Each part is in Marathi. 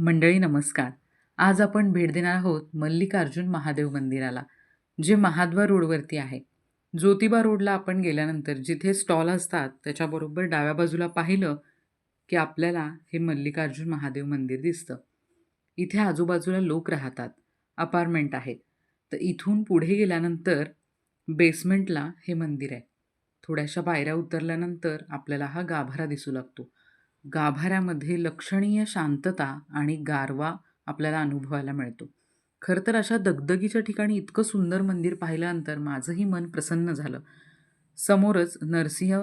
मंडळी नमस्कार. आज आपण भेट देणार आहोत मल्लिकार्जुन महादेव मंदिराला जे महाद्वार रोडवरती आहे. ज्योतिबा रोडला आपण गेल्यानंतर जिथे स्टॉल असतात त्याच्याबरोबर डाव्या बाजूला पाहिलं की आपल्याला हे मल्लिकार्जुन महादेव मंदिर दिसतं. इथे आजूबाजूला लोक राहतात अपार्टमेंट आहेत तर इथून पुढे गेल्यानंतर बेसमेंटला हे मंदिर आहे. थोड्याशा पायऱ्या उतरल्यानंतर आपल्याला हा गाभारा दिसू लागतो. गाभाऱ्यामध्ये लक्षणीय शांतता आणि गारवा आपल्याला अनुभवायला मिळतो. खरं तर अशा दगदगीच्या ठिकाणी इतकं सुंदर मंदिर पाहिल्यानंतर माझंही मन प्रसन्न झालं. समोरच नरसिंह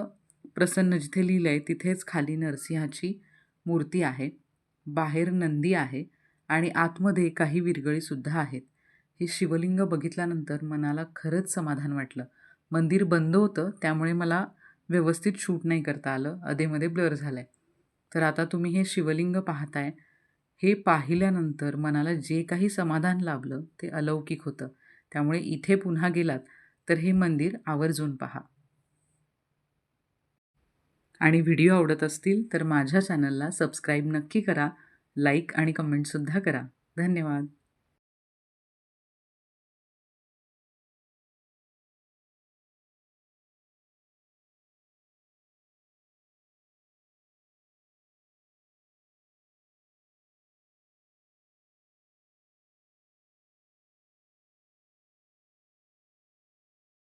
प्रसन्न जिथे लिहिलं आहे तिथेच खाली नरसिंहाची मूर्ती आहे. बाहेर नंदी आहे आणि आतमध्ये काही विरगळीसुद्धा आहेत. हे शिवलिंग बघितल्यानंतर मनाला खरंच समाधान वाटलं. मंदिर बंद होतं त्यामुळे मला व्यवस्थित शूट नाही करता आलं. अधेमध्ये ब्लर झालं आहे तर आता तुम्ही हे शिवलिंग पाहताय. हे पाहिल्यानंतर मनाला जे काही समाधान लाभलं ते अलौकिक होतं. त्यामुळे इथे पुन्हा गेलात तर हे मंदिर आवर्जून पहा. आणि व्हिडिओ आवडत असतील तर माझ्या चॅनलला सबस्क्राईब नक्की करा. लाईक आणि कमेंटसुद्धा करा. धन्यवाद.